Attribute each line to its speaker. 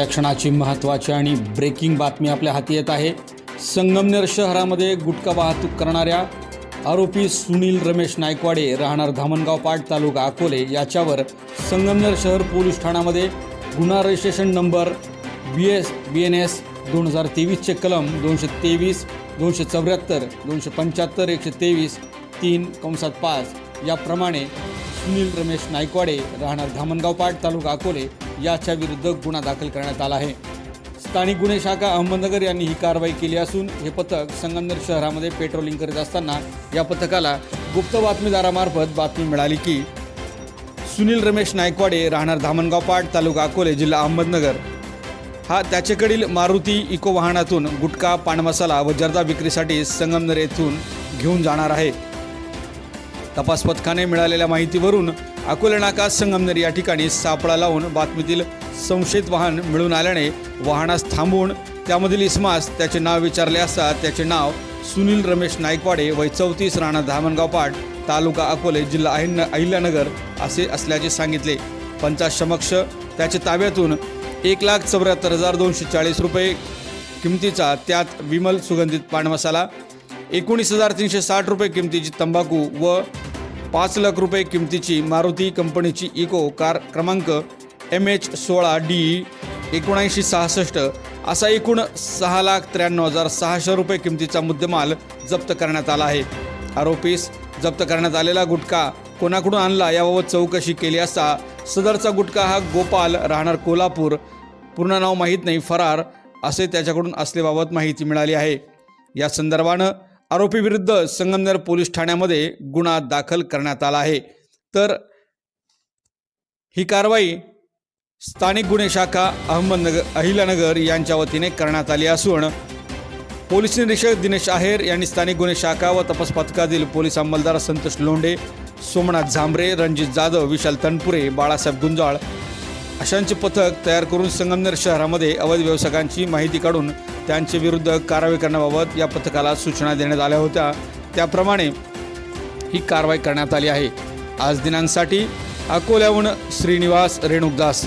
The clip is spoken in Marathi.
Speaker 1: या क्षणाची महत्त्वाची आणि ब्रेकिंग बातमी आपल्या हाती येत आहे. संगमनेर शहरामध्ये गुटखा वाहतूक करणाऱ्या आरोपी सुनील रमेश नायकवाडे राहणार धामणगाव पाट तालुका अकोले याच्यावर संगमनेर शहर पोलीस ठाण्यामध्ये गुन्हा registration number B S B N S दोन हजार तेवीसचे कलम दोनशे तेवीस दोनशे चौऱ्याहत्तर दोनशे पंच्याहत्तर एकशे तेवीस तीन कंसात पाच याप्रमाणे सुनील रमेश नायकवाडे राहणार धामणगाव पाट तालुका अकोले याच्या विरुद्ध गुन्हा दाखल करण्यात आला आहे. स्थानिक गुन्हे शाखा अहमदनगर यांनी ही कारवाई केली असून हे पथक संगमनेर शहरामध्ये पेट्रोलिंग करीत असताना या पथकाला गुप्त बातमीदारामार्फत बातमी मिळाली की सुनील रमेश नायकवाडे राहणार धामणगाव पाट तालुका अकोले जिल्हा अहमदनगर. हा त्याच्याकडील मारुती इको वाहनातून गुटखा पानमसाला व जर्दा विक्रीसाठी संगमनेर येथून घेऊन जाणार आहे. तपास पथकाने मिळालेल्या माहितीवरून अकोले नाका संगमनेर या ठिकाणी सापळा लावून बातमीतील संशयित वाहन मिळून आल्याने वाहनास थांबवून त्यामधील इस्मास त्याचे नाव विचारले असता त्याचे नाव सुनील रमेश नायकवाडे वय चौतीस राणा धामणगाव पाट तालुका अकोले जिल्हा अहिल्या अहिल्यानगर असे असल्याचे सांगितले. पंचासमक्ष त्याच्या ताब्यातून एक लाख चौऱ्याहत्तर हजार दोनशे चाळीस रुपये किमतीचा त्यात विमल सुगंधित पान मसाला एकोणीस हजार तीनशे साठ रुपये किमतीची तंबाखू व पाच लाख रुपये किमतीची मारुती कंपनीची इको कार क्रमांक एम एच सोळा डी एकोणऐंशी सहासष्ट. असा एकूण सहा लाख त्र्याण्णव हजार सहाशे रुपये किमतीचा मुद्देमाल जप्त करण्यात आला आहे. आरोपीस जप्त करण्यात आलेला गुटखा कोणाकडून आणला याबाबत चौकशी केली असता सदरचा गुटखा हा गोपाल राहणार कोल्हापूर. पूर्ण नाव माहीत नाही फरार असे त्याच्याकडून असल्याबाबत माहिती मिळाली आहे. या संदर्भानं आरोपीविरुद्ध संगमनेर पोलीस ठाण्यामध्ये गुन्हा दाखल करण्यात आला आहे. तर ही कारवाई स्थानिक गुन्हे शाखा अहमदनगर अहिलानगर यांच्या वतीने करण्यात आली असून पोलीस निरीक्षक दिनेश आहेर यांनी स्थानिक गुन्हे शाखा व तपास पथकातील पोलीस अंमलदार संतोष लोंढे सोमनाथ झांबरे रणजित जाधव विशाल तनपुरे बाळासाहेब गुंजाळ अशांचे पथक तयार करून संगमनेर शहरामध्ये अवैध व्यवसायांची माहिती काढून त्यांचे विरुद्ध कारवाई करण्याबाबत या पथकाला सूचना देण्यात आल्या होत्या. त्याप्रमाणे ही कारवाई करण्यात आली आहे. आज दिनांसाठी अकोल्याहून श्रीनिवास रेणुकदास